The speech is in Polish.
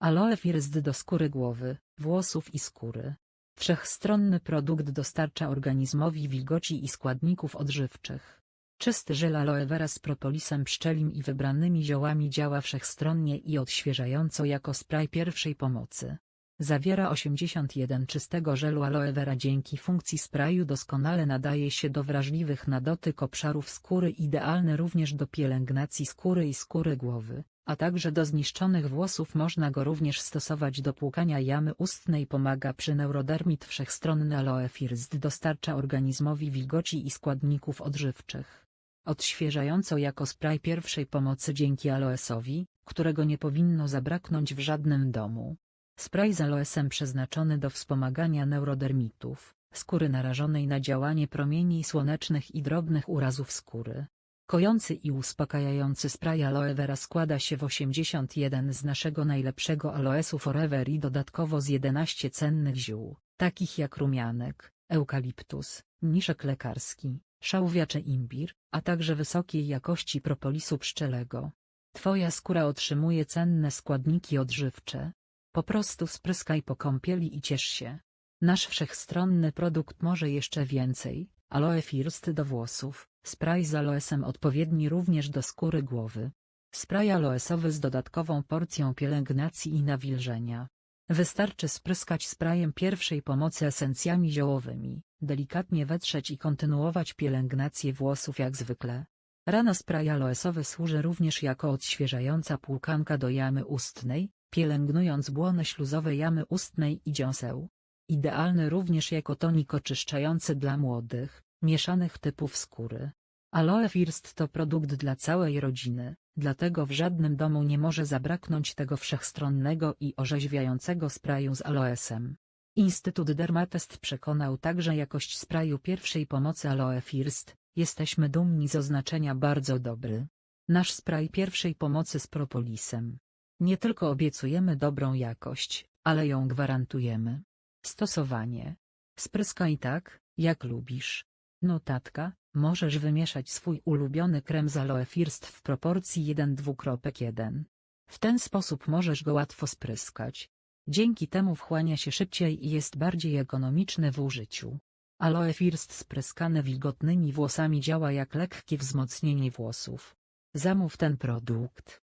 Aloe First do skóry głowy, włosów i skóry. Wszechstronny produkt dostarcza organizmowi wilgoci i składników odżywczych. Czysty żel aloe vera z propolisem pszczelim i wybranymi ziołami działa wszechstronnie i odświeżająco jako spray pierwszej pomocy. Zawiera 81 czystego żelu aloe vera dzięki funkcji sprayu doskonale nadaje się do wrażliwych na dotyk obszarów skóry idealny również do pielęgnacji skóry i skóry głowy, a także do zniszczonych włosów można go również stosować do płukania jamy ustnej pomaga przy neurodermit wszechstronny aloe first dostarcza organizmowi wilgoci i składników odżywczych. Odświeżająco jako spray pierwszej pomocy dzięki aloesowi, którego nie powinno zabraknąć w żadnym domu. Spray z aloesem przeznaczony do wspomagania neurodermitów, skóry narażonej na działanie promieni słonecznych i drobnych urazów skóry. Kojący i uspokajający spray aloe vera składa się w 81 z naszego najlepszego aloesu Forever i dodatkowo z 11 cennych ziół, takich jak rumianek, eukaliptus, mniszek lekarski, szałwia czy imbir, a także wysokiej jakości propolisu pszczelego. Twoja skóra otrzymuje cenne składniki odżywcze, po prostu spryskaj po kąpieli i ciesz się. Nasz wszechstronny produkt może jeszcze więcej. Aloe First do włosów, spray z aloesem odpowiedni również do skóry głowy. Spray aloesowy z dodatkową porcją pielęgnacji i nawilżenia. Wystarczy spryskać sprayem pierwszej pomocy esencjami ziołowymi, delikatnie wetrzeć i kontynuować pielęgnację włosów jak zwykle. Rano spray aloesowy służy również jako odświeżająca płukanka do jamy ustnej, pielęgnując błony śluzowe jamy ustnej i dziąseł. Idealny również jako tonik oczyszczający dla młodych, mieszanych typów skóry. Aloe First to produkt dla całej rodziny, dlatego w żadnym domu nie może zabraknąć tego wszechstronnego i orzeźwiającego sprayu z aloesem. Instytut Dermatest przekonał także jakość sprayu pierwszej pomocy Aloe First, jesteśmy dumni z oznaczenia bardzo dobry. Nasz spray pierwszej pomocy z propolisem. Nie tylko obiecujemy dobrą jakość, ale ją gwarantujemy. Stosowanie. Spryskaj tak, jak lubisz. Notatka, możesz wymieszać swój ulubiony krem z aloe first w proporcji 1:2.1. W ten sposób możesz go łatwo spryskać. Dzięki temu wchłania się szybciej i jest bardziej ekonomiczny w użyciu. Aloe first spryskane wilgotnymi włosami działa jak lekkie wzmocnienie włosów. Zamów ten produkt